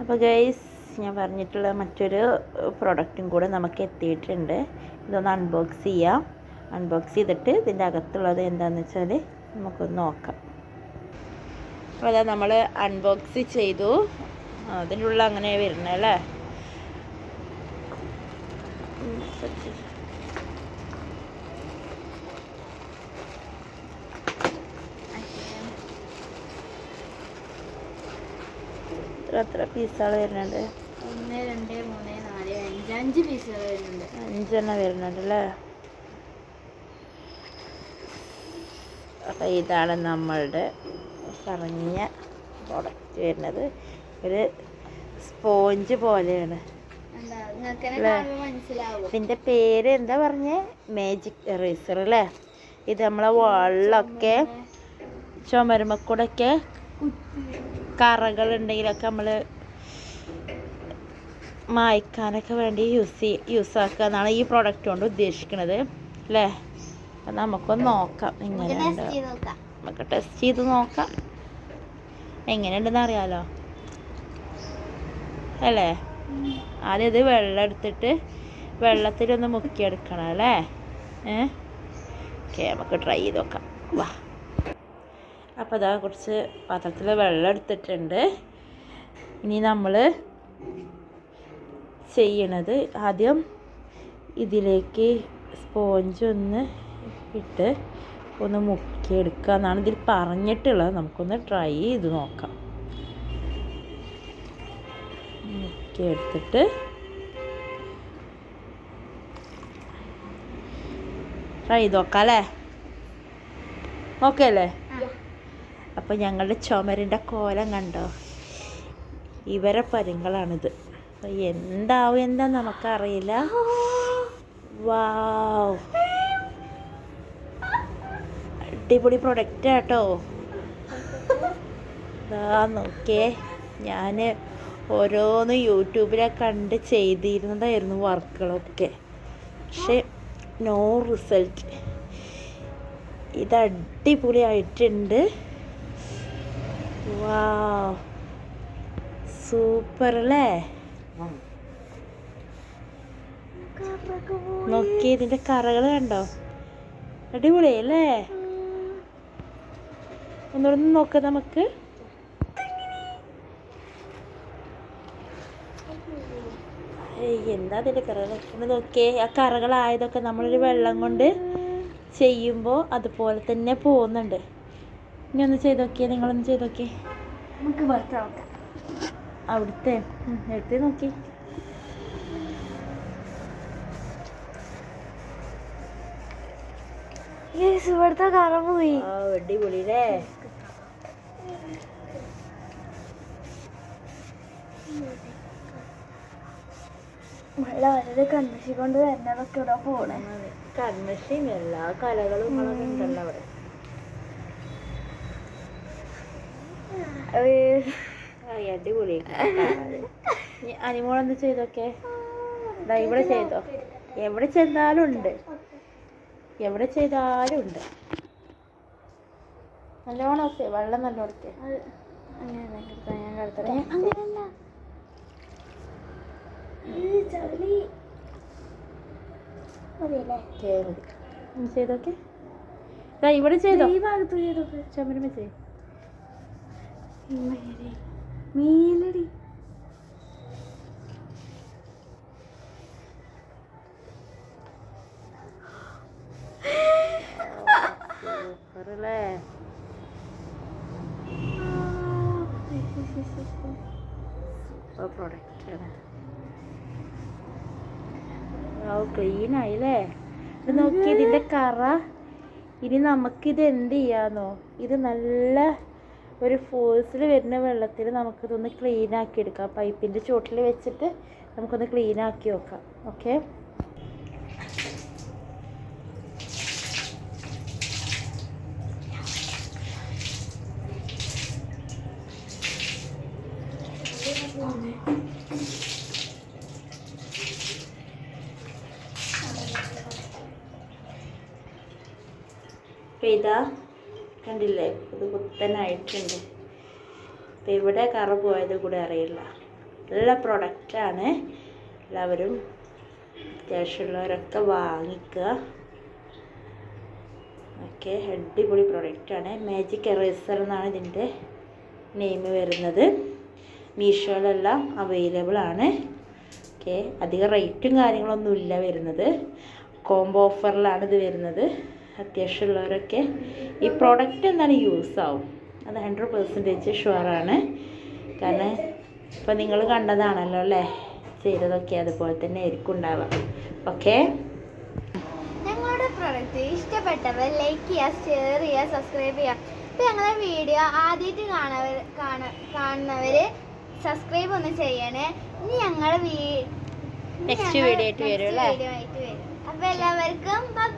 അപ്പോൾ ഗൈസ് ഞാൻ പറഞ്ഞിട്ടുള്ള മറ്റൊരു പ്രോഡക്റ്റും കൂടെ നമുക്ക് എത്തിയിട്ടുണ്ട്. ഇതൊന്ന് അൺബോക്സ് ചെയ്യാം. അൺബോക്സ് ചെയ്തിട്ട് ഇതിന്റെ അകത്തുള്ളത് എന്താണെന്ന് വെച്ചാൽ നമുക്കൊന്ന് നോക്കാം. അപ്പോൾ അതാ നമ്മൾ അൺബോക്സ് ചെയ്തു. അതിനുള്ള അങ്ങനെ വരുന്നത് അല്ലേ? എത്ര പീസാണ് വരുന്നുണ്ട്? ഒന്ന് രണ്ട് മൂന്ന് നാല് അഞ്ച് അഞ്ച് പീസുകൾ വരുന്നുണ്ട്. അഞ്ചെണ്ണം വരുന്നുണ്ട് അല്ലേ? അപ്പം ഇതാണ് നമ്മളുടെ പറഞ്ഞ പ്രൊഡക്റ്റ് വരുന്നത്. ഒരു സ്പോഞ്ച് പോലെയാണ്. ഇതിന്റെ പേര് എന്താ പറഞ്ഞ? മാജിക് എറേസർ അല്ലേ? ഇത് നമ്മളെ വാളിലൊക്കെ ചുമരുമക്കൂടൊക്കെ കറകൾ ഉണ്ടെങ്കിലൊക്കെ നമ്മൾ മായ്ക്കാനൊക്കെ വേണ്ടി യൂസ് ചെയ്യ യൂസ് ആക്കുക എന്നാണ് ഈ പ്രോഡക്റ്റ് കൊണ്ട് ഉദ്ദേശിക്കുന്നത് അല്ലേ അപ്പം നമുക്കൊന്ന് നോക്കാം. എങ്ങനെയുണ്ട്? നമുക്ക് ടെസ്റ്റ് ചെയ്ത് നോക്കാം. എങ്ങനെയുണ്ടെന്ന് അറിയാലോ? അല്ലേ? ആദ്യം ഇത് വെള്ളം എടുത്തിട്ട് വെള്ളത്തിലൊന്ന് മുക്കിയെടുക്കണം അല്ലേ? ഏ? ഓക്കെ നമുക്ക് ട്രൈ ചെയ്ത് നോക്കാം. വാ. അപ്പോൾ അതാ കുറച്ച് പാത്രത്തിൽ വെള്ളം എടുത്തിട്ടുണ്ട്. ഇനി നമ്മൾ ചെയ്യണത് ആദ്യം ഇതിലേക്ക് സ്പോഞ്ച് ഒന്ന് ഇട്ട് ഒന്ന് മുക്കിയെടുക്കുക എന്നാണ് ഇതിൽ പറഞ്ഞിട്ടുള്ളത്. നമുക്കൊന്ന് ട്രൈ ചെയ്ത് നോക്കാം. മുക്കിയെടുത്തിട്ട് ട്രൈ ചെയ്ത് നോക്കാം അല്ലേ? ഓക്കെ അല്ലേ അപ്പോൾ ഞങ്ങളുടെ ചുമരിന്റെ കോലം കണ്ടോ? ഇവരെ പരുങ്ങളാണിത്. അപ്പോൾ എന്താവും എന്താ നമുക്കറിയില്ല. വാവ്. അടിപൊളി പ്രൊഡക്റ്റ് കേട്ടോ ഇതാ നോക്കിയേ ഞാൻ ഓരോന്ന് യൂട്യൂബിലൊക്കെ കണ്ട് ചെയ്തിരുന്നതായിരുന്നു വർക്കുകളൊക്കെ. പക്ഷെ നോ റിസൾട്ട് ഇത് അടിപൊളിയായിട്ടുണ്ട്. സൂപ്പർ അല്ലേ? നോക്കി ഇതിന്റെ കറകൾ കണ്ടോ? അടിപൊളിയല്ലേ ഒന്നുകൂടെ നോക്ക നമുക്ക്. എന്താ അതിന്റെ കറകൾ ഒന്ന് നോക്കിയേ ആ കറകളായതൊക്കെ നമ്മളൊരു വെള്ളം കൊണ്ട് ചെയ്യുമ്പോൾ അതുപോലെ തന്നെ പോകുന്നുണ്ട്. ഇനി ഒന്ന് ചെയ്ത് നോക്കിയേ നിങ്ങളൊന്ന് ചെയ്ത് നോക്കിയേ. നമുക്ക് പുറത്ത് നോക്കാം. അവിടുത്തെ എടുത്ത് നോക്കി. ഇവിടുത്തെ കറ പോയി. അടിപൊളിയല്ലേ? വെള്ളം വളരെ കണ്ണിച്ചുകൊണ്ട് വരുന്നതൊക്കെ ഇവിടെ പോണേ. കൺമഷിയും എല്ലാ കലകളും ഉണ്ടല്ലോ അവിടെ ആ, അടിപൊളി. അനിമോളൊന്ന് ചെയ്തൊക്കെ? ഇവിടെ ചെയ്തോ. എവിടെ ചെന്നാലും ഉണ്ട്. എവിടെ ചെയ്താലും ഉണ്ട്. നല്ലോണം ഒക്കെ വെള്ളം അങ്ങനെയല്ല ഒന്ന് ചെയ്തൊക്കെ? ഇവിടെ ചെയ്തോ. ഈ ഭാഗത്ത് ചെയ്തോ ചുമരുമ ചെയ് മീനടി സൂപ്പറല്ലേ സൂപ്പർ പ്രൊഡക്റ്റ് ആണ്. ഓ ക്ലീൻ ആയില്ലേ? ഇത് നോക്കി ഇതിന്റെ കറ. ഇനി നമുക്കിത് എന്ത് ചെയ്യാന്നോ? ഇത് നല്ല ഒരു ഫോഴ്സിൽ വരുന്ന വെള്ളത്തിൽ നമുക്കിതൊന്ന് ക്ലീൻ ആക്കി എടുക്കാം. പൈപ്പിന്റെ ചോട്ടിൽ വെച്ചിട്ട് നമുക്കൊന്ന് ക്ലീൻ ആക്കി നോക്കാം ഓക്കെ ഇതാ കണ്ടില്ലേ? ഇത് കുത്തനായിട്ടുണ്ട്. അപ്പം ഇവിടെ കറ പോയത് കൂടെ അറിയില്ല. നല്ല പ്രൊഡക്റ്റാണ് എല്ലാവരും അത്യാവശ്യമുള്ളവരൊക്കെ വാങ്ങിക്കുക. ഓക്കെ അടിപൊളി പ്രൊഡക്റ്റാണ് മാജിക് എറേസർ എന്നാണ് ഇതിന്റെ നെയിം വരുന്നത്. മീഷോയിലെല്ലാം അവൈലബിൾ ആണ്. ഓക്കെ അധികം റേറ്റും കാര്യങ്ങളൊന്നുമില്ല വരുന്നത്. കോംബോ ഓഫറിലാണ് ഇത് വരുന്നത്. അത്യാവശ്യമുള്ളവരൊക്കെ ഈ പ്രോഡക്റ്റ് എന്താണ് യൂസ് ആവും? അത് ഹൺഡ്രഡ് പെർസെന്റേജ് ഷുവറാണ് കാരണം ഇപ്പം നിങ്ങൾ കണ്ടതാണല്ലോ അല്ലേ? ചെയ്തതൊക്കെ അതുപോലെ തന്നെ ആയിരിക്കും ഉണ്ടാവുക. ഓക്കെ ഞങ്ങളുടെ പ്രൊഡക്റ്റ് ഇഷ്ടപ്പെട്ടവർ ലൈക്ക് ചെയ്യുക ഷെയർ ചെയ്യുക സബ്സ്ക്രൈബ് ചെയ്യുക. ഇപ്പം ഞങ്ങളുടെ വീഡിയോ ആദ്യമായിട്ട് കാണവർ കാണ കാണുന്നവർ സബ്സ്ക്രൈബ് ഒന്ന് ചെയ്യണേ. ഇനി ഞങ്ങളുടെ വീ വീഡിയോ ആയിട്ട് വരും അല്ലേ? വീഡിയോ ആയിട്ട് വരും. അപ്പോൾ എല്ലാവർക്കും ബൈ